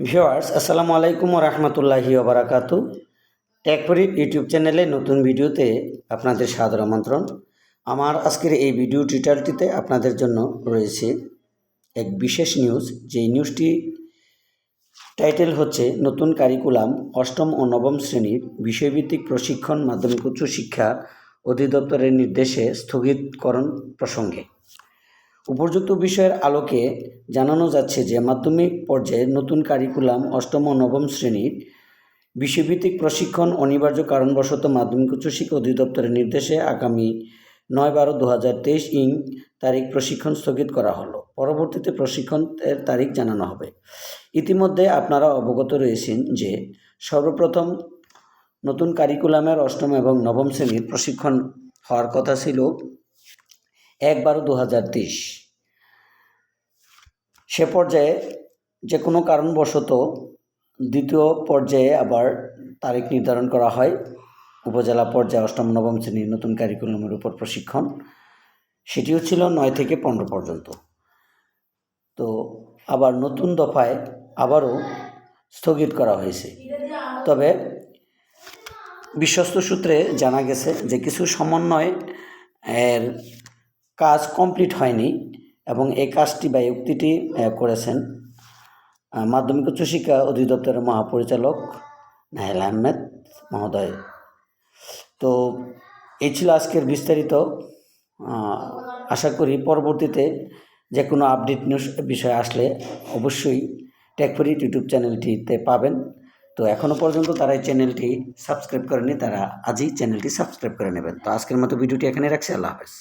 Viewers, আসসালামু আলাইকুম রহমতুল্লাহি ওবরাকাতু টেকপরি ইউটিউব চ্যানেলে নতুন ভিডিওতে আপনাদের সাদর আমন্ত্রণ। আমার আজকের এই ভিডিও টিউটারটিতে আপনাদের জন্য রয়েছে এক বিশেষ নিউজ। যেই নিউজটি টাইটেল হচ্ছে, নতুন কারিকুলাম অষ্টম ও নবম শ্রেণির বিষয়ভিত্তিক প্রশিক্ষণ মাধ্যমিক উচ্চ শিক্ষা অধিদপ্তরের নির্দেশে স্থগিতকরণ প্রসঙ্গে। উপযুক্ত বিষয়ের আলোকে জানানো যাচ্ছে যে মাধ্যমিক পর্যায়ে নতুন কারিকুলাম অষ্টম ও নবম শ্রেণির বিষয়ভিত্তিক প্রশিক্ষণ অনিবার্য কারণবশত মাধ্যমিক উচ্চশিক্ষা অধিদপ্তরের নির্দেশে আগামী নয় বারো দু হাজার তেইশ ইং তারিখ প্রশিক্ষণ স্থগিত করা হলো। পরবর্তীতে প্রশিক্ষণের তারিখ জানানো হবে। ইতিমধ্যে আপনারা অবগত রয়েছেন যে সর্বপ্রথম নতুন কারিকুলামের অষ্টম এবং নবম শ্রেণির প্রশিক্ষণ হওয়ার কথা ছিল। এক বারো দু হাজার তেইশ। সে পর্যায়ে যে কোনো কারণবশত দ্বিতীয় পর্যায়ে আবার তারিখ নির্ধারণ করা হয়। উপজেলা পর্যায়ে অষ্টম, নবম শ্রেণির নতুন কারিকুলামের উপর প্রশিক্ষণ। সেটিও ছিল নয় থেকে পনেরো পর্যন্ত। তো আবার নতুন দফায় আবারও স্থগিত করা হয়েছে। তবে বিশ্বস্ত সূত্রে জানা গেছে যে কিছু সমন্বয় এর কাজ কমপ্লিট হয়নি এবং এই কাজটি বা উক্তিটি করেছেন মাধ্যমিক উচ্চশিক্ষা অধিদপ্তরের মহাপরিচালক নাহেল আহমেদ মহোদয়। তো এই ছিল আজকের বিস্তারিত। আশা করি পরবর্তীতে যে কোনো আপডেট নিউজ বিষয় আসলে অবশ্যই টেকফরি ইউটিউব চ্যানেলটিতে পাবেন। তো এখনও পর্যন্ত তারা এই চ্যানেলটি সাবস্ক্রাইব করেনি, তারা আজই চ্যানেলটি সাবস্ক্রাইব করে নেবেন। তো আজকের মতো ভিডিওটি এখানে রাখছি, আল্লাহ হাফেজ।